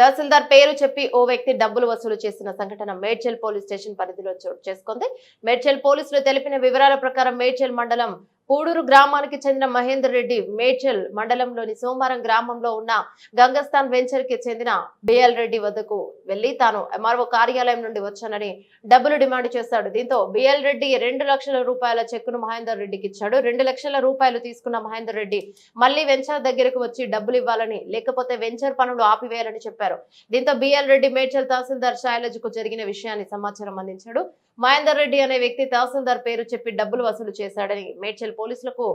తహసీల్దార్ పేరు చెప్పి ఓ వ్యక్తి డబ్బులు వసూలు చేసిన సంఘటన మేడ్చల్ పోలీస్ స్టేషన్ పరిధిలో చోటు చేసుకుంది. మేడ్చల్ పోలీసులు తెలిపిన వివరాల ప్రకారం మేడ్చల్ మండలం పూడూరు గ్రామానికి చెందిన మహేందర్ రెడ్డి మేడ్చల్ మండలంలోని సోమవారం గ్రామంలో ఉన్న గంగస్థాన్ వెంచర్కి చెందిన బిఎల్ రెడ్డి వద్దకు వెళ్ళి తాను ఎంఆర్ఓ కార్యాలయం నుండి వచ్చానని డబ్బులు డిమాండ్ చేశాడు. దీంతో బిఎల్ రెడ్డి రెండు లక్షల రూపాయల చెక్కును మహేందర్ రెడ్డికి ఇచ్చాడు. రెండు లక్షల రూపాయలు తీసుకున్న మహేందర్ రెడ్డి మళ్ళీ వెంచర్ దగ్గరకు వచ్చి డబ్బులు ఇవ్వాలని లేకపోతే వెంచర్ పనులు ఆపివేయాలని చెప్పారు. దీంతో బిఎల్ రెడ్డి మేడ్చల్ తహసీల్దార్ శైలజ్కు జరిగిన విషయాన్ని సమాచారం అందించాడు. మహేందర్ రెడ్డి అనే వ్యక్తి తహసీల్దార్ పేరు చెప్పి డబ్బులు వసూలు చేశాడని మేడ్చల్ పోలీసులకు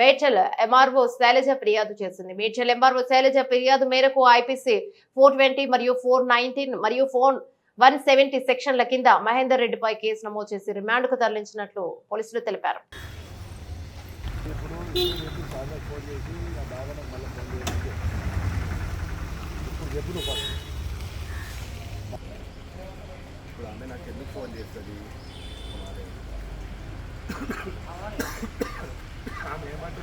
మేడ్చల్ ఎంఆర్ఓ శైలజ ఫిర్యాదు చేసింది. మేడ్చల్ ఎంఆర్ఓ శైలజ ఫిర్యాదు మేరకు ఐపీసీ ఫోర్ మరియు ఫోర్ మరియు ఫోర్ వన్ సెవెంటీ సెక్షన్ల కింద మహేందర్ రెడ్డిపై కేసు నమోదు చేసి రిమాండ్కు తరలించినట్లు పోలీసులు తెలిపారు. ఇప్పుడు ఆమె నాకు ఎందుకు ఫోన్ చేస్తుంది?